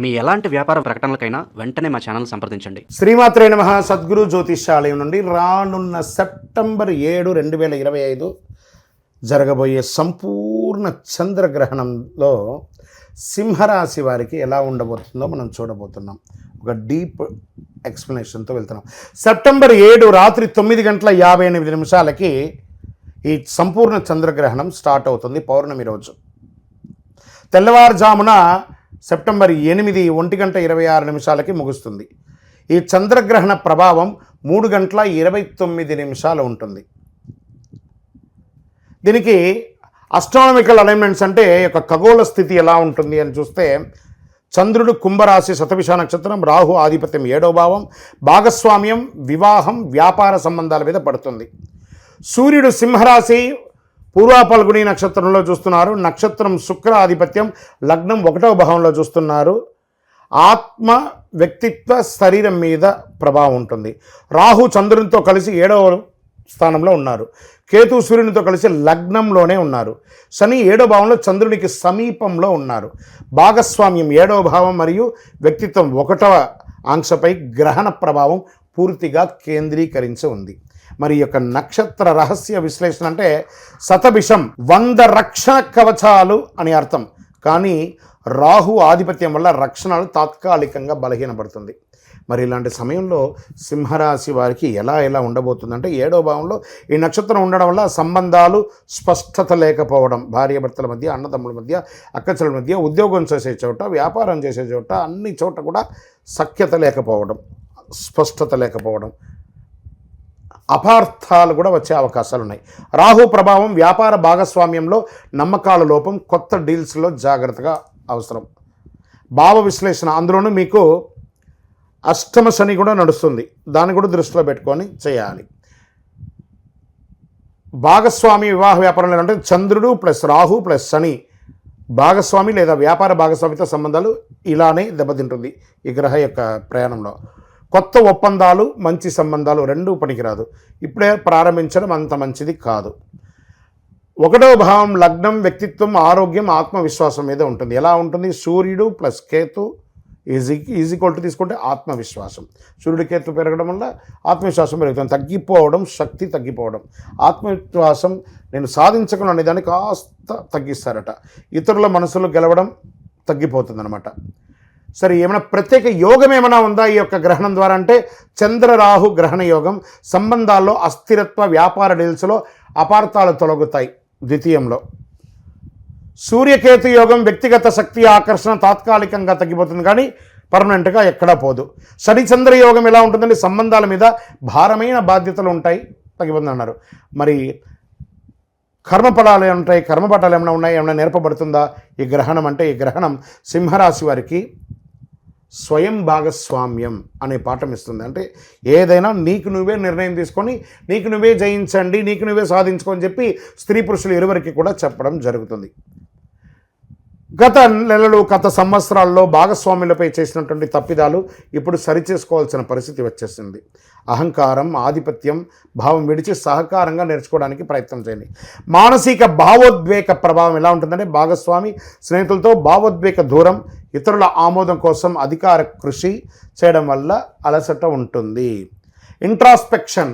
మీ ఎలాంటి వ్యాపార ప్రకటనలకైనా వెంటనే మా ఛానల్ సంప్రదించండి. శ్రీమాత్రే నమ సద్గురు జ్యోతిష్యాలయం నుండి రానున్న సెప్టెంబర్ ఏడు రెండు వేల ఇరవై ఐదు జరగబోయే సంపూర్ణ చంద్రగ్రహణంలో సింహరాశి వారికి ఎలా ఉండబోతుందో మనం చూడబోతున్నాం. ఒక డీప్ ఎక్స్ప్లెనేషన్తో వెళ్తున్నాం. సెప్టెంబర్ ఏడు రాత్రి తొమ్మిది గంటల యాభై ఎనిమిది నిమిషాలకి ఈ సంపూర్ణ చంద్రగ్రహణం స్టార్ట్ అవుతుంది పౌర్ణమి రోజు. తెల్లవారుజామున సెప్టెంబర్ ఎనిమిది ఒంటి గంట ఇరవై ఆరు నిమిషాలకి ముగుస్తుంది. ఈ చంద్రగ్రహణ ప్రభావం మూడు గంటల ఇరవై తొమ్మిది నిమిషాలు ఉంటుంది. దీనికి అస్ట్రానమికల్ అలైన్మెంట్స్ అంటే ఒక ఖగోళ స్థితి ఎలా ఉంటుంది అని చూస్తే చంద్రుడు కుంభరాశి శతవిష నక్షత్రం రాహు ఆధిపత్యం ఏడో భావం భాగస్వామ్యం వివాహం వ్యాపార సంబంధాల మీద పడుతుంది. సూర్యుడు సింహరాశి పూర్వ పల్గుని నక్షత్రంలో చూస్తున్నారు. నక్షత్రం శుక్ర ఆధిపత్యం లగ్నం ఒకటవ భావంలో చూస్తున్నారు. ఆత్మ వ్యక్తిత్వ శరీరం మీద ప్రభావం ఉంటుంది. రాహు చంద్రునితో కలిసి ఏడవ స్థానంలో ఉన్నారు. కేతు సూర్యునితో కలిసి లగ్నంలోనే ఉన్నారు. శని ఏడో భావంలో చంద్రునికి సమీపంలో ఉన్నారు. భాగస్వామ్యం ఏడవ భావం మరియు వ్యక్తిత్వం ఒకటవ ఆంక్షపై గ్రహణ ప్రభావం పూర్తిగా కేంద్రీకరించి ఉంది మరి యొక్క నక్షత్ర రహస్య విశ్లేషణ అంటే శతభిషం వంద రక్షణ కవచాలు అని అర్థం. కానీ రాహు ఆధిపత్యం వల్ల రక్షణలు తాత్కాలికంగా బలహీనపడుతుంది. మరి ఇలాంటి సమయంలో సింహరాశి వారికి ఎలా ఎలా ఉండబోతుందంటే ఏడో భావంలో ఈ నక్షత్రం ఉండడం వల్ల సంబంధాలు స్పష్టత లేకపోవడం భార్యాభర్తల మధ్య అన్నదమ్ముల మధ్య అక్కచెల మధ్య ఉద్యోగం చేసే చోట వ్యాపారం చేసే చోట అన్ని చోట కూడా సఖ్యత లేకపోవడం. స్పష్టత లేకపోవడం. అపార్థాలు కూడా వచ్చే అవకాశాలు ఉన్నాయి రాహు ప్రభావం వ్యాపార భాగస్వామ్యంలో నమ్మకాల లోపం కొత్త డీల్స్లో జాగ్రత్తగా అవసరం. భావ విశ్లేషణ అందులోనూ మీకు అష్టమ శని కూడా నడుస్తుంది. దాన్ని కూడా దృష్టిలో పెట్టుకొని చేయాలి. భాగస్వామి వివాహ వ్యాపారంలో అంటే చంద్రుడు ప్లస్ రాహు ప్లస్ శని భాగస్వామి లేదా వ్యాపార భాగస్వామితో సంబంధాలు ఇలానే దెబ్బతింటుంది ఈ గ్రహ యొక్క ప్రయాణంలో. కొత్త ఒప్పందాలు మంచి సంబంధాలు రెండూ పనికిరాదు. ఇప్పుడే ప్రారంభించడం అంత మంచిది కాదు. ఒకటో భావం లగ్నం వ్యక్తిత్వం ఆరోగ్యం ఆత్మవిశ్వాసం మీద ఉంటుంది. ఎలా ఉంటుంది? సూర్యుడు plus Ketu easy easy to తీసుకుంటే ఆత్మవిశ్వాసం. సూర్యుడు కేతు పెరగడం వల్ల ఆత్మవిశ్వాసం పెరుగుతుంది. తగ్గిపోవడం శక్తి తగ్గిపోవడం. ఆత్మవిశ్వాసం నేను సాధించగలను అనేదాన్ని కాస్త తగ్గిస్తారట. ఇతరుల మనసులో గెలవడం తగ్గిపోతుందన్నమాట. సరే ఏమైనా ప్రత్యేక యోగం ఏమైనా ఉందా ఈ యొక్క గ్రహణం ద్వారా? అంటే చంద్రరాహు గ్రహణ యోగం సంబంధాల్లో అస్థిరత్వ వ్యాపార డీల్స్లో అపార్థాలు తొలగుతాయి ద్వితీయంలో. సూర్యకేతు యోగం వ్యక్తిగత శక్తి ఆకర్షణ తాత్కాలికంగా తగ్గిపోతుంది కానీ పర్మనెంట్గా ఎక్కడా పోదు. శని చంద్ర యోగం ఎలా ఉంటుందంటే సంబంధాల మీద భారమైన బాధ్యతలు ఉంటాయి తగ్గిపోతుంది అన్నారు. మరి కర్మఫలాలు ఉంటాయి కర్మపటాలు ఏమైనా ఉన్నాయి ఏమైనా నేర్పబడుతుందా? ఈ గ్రహణం అంటే ఈ గ్రహణం సింహరాశి వారికి స్వయం భాగస్వామ్యం అనే పాఠం ఇస్తుంది. అంటే ఏదైనా నీకు నువ్వే నిర్ణయం తీసుకొని నీకు నువ్వే జయించండి నీకు నువ్వే సాధించుకొని చెప్పి స్త్రీ పురుషులు ఇరువురికి కూడా చెప్పడం జరుగుతుంది. గత నెలలు గత సంవత్సరాల్లో భాగస్వాములపై చేసినటువంటి తప్పిదాలు ఇప్పుడు సరిచేసుకోవాల్సిన పరిస్థితి వచ్చేసింది. అహంకారం ఆధిపత్యం భావం విడిచి సహకారంగా నేర్చుకోవడానికి ప్రయత్నం చేయండి. మానసిక భావోద్వేగ ప్రభావం ఎలా ఉంటుందంటే భాగస్వామి స్నేహితులతో భావోద్వేగ దూరం ఇతరుల ఆమోదం కోసం అధికార కృషి చేయడం వల్ల అలసట ఉంటుంది. ఇంట్రాస్పెక్షన్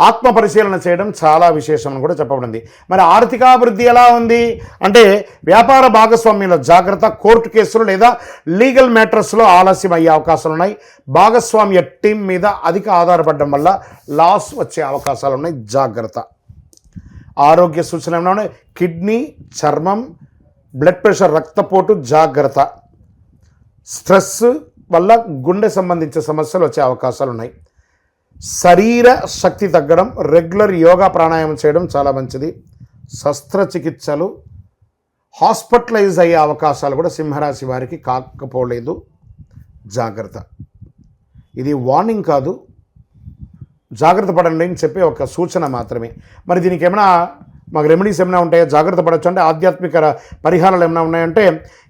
ఆత్మ పరిశీలన చేయడం చాలా విశేషం అని కూడా చెప్పబడింది. మరి ఆర్థికాభివృద్ధి ఎలా ఉంది? అంటే వ్యాపార భాగస్వామ్యంలో జాగ్రత్త కోర్టు కేసులు లేదా లీగల్ మ్యాటర్స్లో ఆలస్యం అయ్యే అవకాశాలు ఉన్నాయి. భాగస్వామ్య టీం మీద అధిక ఆధారపడడం వల్ల లాస్ వచ్చే అవకాశాలు ఉన్నాయి. జాగ్రత్త. ఆరోగ్య సూచనలు ఏమైనా ఉన్నాయి? కిడ్నీ చర్మం బ్లడ్ ప్రెషర్ రక్తపోటు జాగ్రత్త. స్ట్రెస్ వల్ల గుండె సంబంధించిన సమస్యలు వచ్చే అవకాశాలు ఉన్నాయి. శరీర శక్తి తగ్గడం రెగ్యులర్ యోగా ప్రాణాయామం చేయడం చాలా మంచిది. శస్త్రచికిత్సలు హాస్పిటలైజ్ అయ్యే అవకాశాలు కూడా సింహరాశి వారికి కాకపోలేదు. జాగ్రత్త. ఇది వార్నింగ్ కాదు. జాగ్రత్త పడండి అని చెప్పే ఒక సూచన మాత్రమే. మరి దీనికి ఏమైనా మాకు రెమెడీస్ ఏమైనా ఉంటాయో? జాగ్రత్త పడవచ్చు అంటే ఆధ్యాత్మిక పరిహారాలు ఏమైనా ఉన్నాయంటే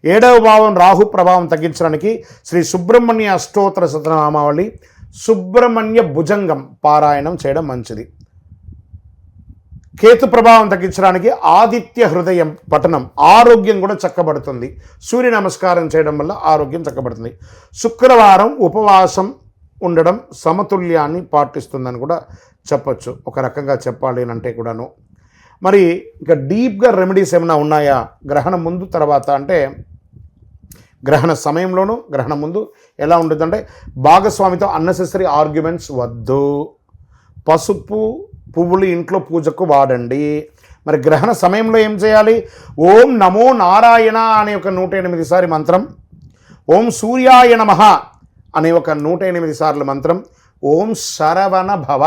ఏడవ భావం రాహు ప్రభావం తగ్గించడానికి శ్రీ సుబ్రహ్మణ్య అష్టోత్తర సతనామావళి సుబ్రహ్మణ్య భుజంగం పారాయణం చేయడం మంచిది. కేతు ప్రభావం తగ్గించడానికి ఆదిత్య హృదయం పఠనం ఆరోగ్యం కూడా చక్కబడుతుంది. సూర్య నమస్కారం చేయడం వల్ల ఆరోగ్యం చక్కబడుతుంది. శుక్రవారం ఉపవాసం ఉండడం సమతుల్యాన్ని పాటిస్తుందని కూడా చెప్పచ్చు. ఒక రకంగా చెప్పాలి అని అంటే కూడాను. మరి ఇంకా డీప్గా రెమెడీస్ ఏమైనా ఉన్నాయా? గ్రహణం ముందు తర్వాత అంటే గ్రహణ సమయంలోనూ గ్రహణం ముందు ఎలా ఉంటుందంటే భాగస్వామితో అన్నెసెసరీ ఆర్గ్యుమెంట్స్ వద్దు. పసుపు పువ్వులు ఇంట్లో పూజకు వాడండి. మరి గ్రహణ సమయంలో ఏం చేయాలి? ఓం నమో నారాయణ అనే ఒక నూట ఎనిమిది సారి మంత్రం ఓం సూర్యాయ నమ అనే ఒక నూట ఎనిమిది సార్లు మంత్రం ఓం శరవణ భవ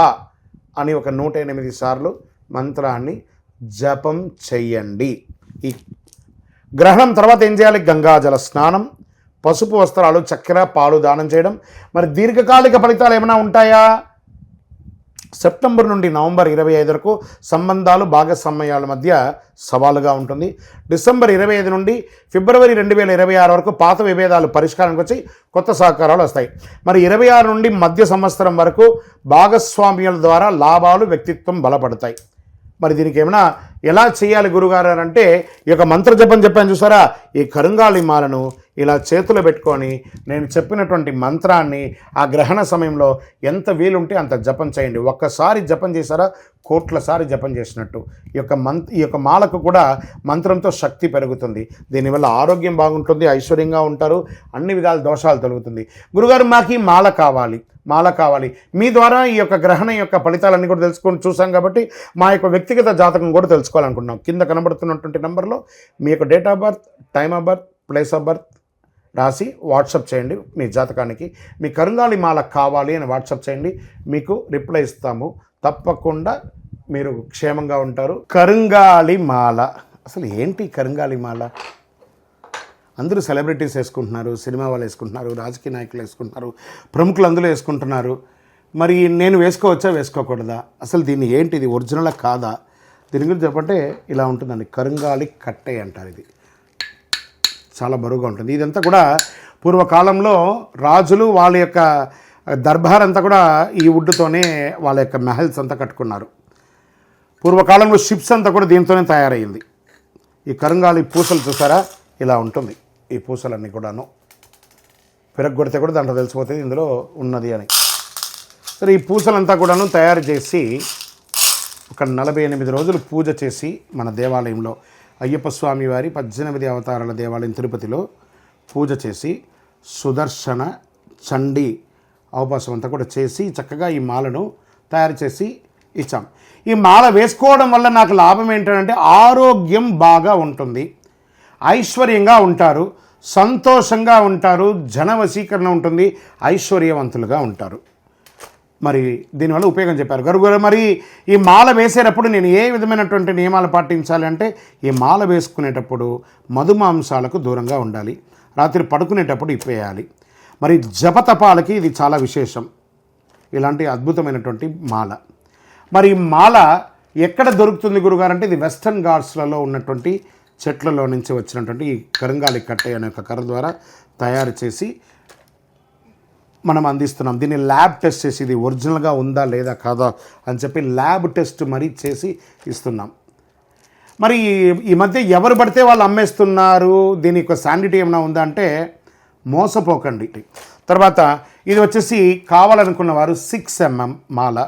అని ఒక నూట ఎనిమిది సార్లు మంత్రాన్ని జపం చెయ్యండి ఈ గ్రహణం తర్వాత ఏం చేయాలి? గంగాజల స్నానం పసుపు వస్త్రాలు చక్కెర పాలు దానం చేయడం. మరి దీర్ఘకాలిక ఫలితాలు ఏమైనా ఉంటాయా? సెప్టెంబర్ నుండి నవంబర్ ఇరవై ఐదు వరకు సంబంధాలు భాగస్వామ్యాల మధ్య సవాలుగా ఉంటుంది. డిసెంబర్ ఇరవై ఐదు నుండి ఫిబ్రవరి రెండు వేల ఇరవై ఆరు వరకు పాత విభేదాలు పరిష్కారానికి వచ్చి కొత్త సహకారాలు వస్తాయి. మరి ఇరవై ఆరు నుండి మధ్య సంవత్సరం వరకు భాగస్వామ్యాల ద్వారా లాభాలు వ్యక్తిత్వం బలపడతాయి. మరి దీనికి ఏమైనా ఎలా చేయాలి గురుగారు అని అంటే ఈ యొక్క మంత్ర జపం చెప్పాను చూసారా? ఈ కరుంగాళిమాలను ఇలా చేతిలో పెట్టుకొని నేను చెప్పినటువంటి మంత్రాన్ని ఆ గ్రహణ సమయంలో ఎంత వీలుంటే అంత జపం చేయండి. ఒక్కసారి జపం చేశారా? కోట్ల సారి జపం చేసినట్టు. ఈ యొక్క మంత్ ఈ యొక్క మాలకు కూడా మంత్రంతో శక్తి పెరుగుతుంది. దీనివల్ల ఆరోగ్యం బాగుంటుంది ఐశ్వర్యంగా ఉంటారు అన్ని విధాల దోషాలు తొలుగుతుంది. గురుగారు మాకు ఈ మాల కావాలి. మాల కావాలి. మీ ద్వారా ఈ యొక్క గ్రహణం యొక్క ఫలితాలన్నీ కూడా తెలుసుకొని చూసాం కాబట్టి మా యొక్క వ్యక్తిగత జాతకం కూడా తెలుసుకోవాలనుకుంటున్నాం. కింద కనబడుతున్నటువంటి నెంబర్లో మీ యొక్క date of birth time of birth place of birth రాసి వాట్సప్ చేయండి మీ జాతకానికి. మీ కరుంగాలి మాల కావాలి అని వాట్సాప్ చేయండి. మీకు రిప్లై ఇస్తాము. తప్పకుండా మీరు క్షేమంగా ఉంటారు. కరుంగాలి మాల. అసలు ఏంటి కరుంగాలి మాల? అందరూ సెలబ్రిటీస్ వేసుకుంటున్నారు సినిమా వాళ్ళు వేసుకుంటున్నారు రాజకీయ నాయకులు వేసుకుంటున్నారు ప్రముఖులు అందులో వేసుకుంటున్నారు. మరి నేను వేసుకోవచ్చా వేసుకోకూడదా? అసలు దీన్ని ఏంటి ఇది ఒరిజినల్ కాదా? దీని గురించి చెప్పంటే ఇలా ఉంటుందండి కరుంగాలి కట్టే అంటారు ఇది. చాలా బరువుగా ఉంటుంది. ఇదంతా కూడా పూర్వకాలంలో రాజులు వాళ్ళ యొక్క దర్బార్ అంతా కూడా ఈ వుడ్తోనే వాళ్ళ యొక్క మెహల్స్ అంతా కట్టుకున్నారు. పూర్వకాలంలో షిప్స్ అంతా కూడా దీంతోనే తయారైంది. ఈ కరుంగాలి పూసలు చూసారా? ఇలా ఉంటుంది. ఈ పూసలన్నీ కూడాను. పెరగొడితే కూడా దాంట్లో తెలిసిపోతుంది ఇందులో ఉన్నది అని. సరే ఈ పూసలంతా కూడాను తయారు చేసి ఒక నలభై ఎనిమిది రోజులు పూజ చేసి మన దేవాలయంలో అయ్యప్ప స్వామి వారి పద్దెనిమిది అవతారాల దేవాలయం తిరుపతిలో పూజ చేసి సుదర్శన చండి అవకాశం అంతా కూడా చేసి చక్కగా ఈ మాలను తయారు చేసి ఇచ్చాం. ఈ మాల వేసుకోవడం వల్ల నాకు లాభం ఏంటంటే ఆరోగ్యం బాగా ఉంటుంది. ఐశ్వర్యంగా ఉంటారు సంతోషంగా ఉంటారు జన వశీకరణ ఉంటుంది ఐశ్వర్యవంతులుగా ఉంటారు. మరి దీనివల్ల ఉపయోగం చెప్పారు. గరుగురు మరి ఈ మాల వేసేటప్పుడు నేను ఏ విధమైనటువంటి నియమాలు పాటించాలి అంటే ఈ మాల వేసుకునేటప్పుడు మధుమాంసాలకు దూరంగా ఉండాలి. రాత్రి పడుకునేటప్పుడు ఇప్పేయాలి. మరి జపతపాలకి ఇది చాలా విశేషం. ఇలాంటి అద్భుతమైనటువంటి మాల. మరి మాల ఎక్కడ దొరుకుతుంది గురుగారు అంటే ఇది వెస్టర్న్ ఘాట్స్లలో ఉన్నటువంటి చెట్లలో నుంచి వచ్చినటువంటి ఈ కరంగాలి కట్టె అనే ఒక కర్ర ద్వారా తయారు చేసి మనం అందిస్తున్నాం. దీన్ని ల్యాబ్ టెస్ట్ చేసి ఇది ఒరిజినల్గా ఉందా లేదా కాదా అని చెప్పి ల్యాబ్ టెస్ట్ మరీ చేసి ఇస్తున్నాం. మరి ఈ- ఈ మధ్య ఎవరు పడితే వాళ్ళు అమ్మేస్తున్నారు? దీని యొక్క శాండిటీ ఏమైనా ఉందా అంటే మోసపోకండి. తర్వాత ఇది వచ్చేసి కావాలనుకున్న వారు సిక్స్ ఎంఎం మాల.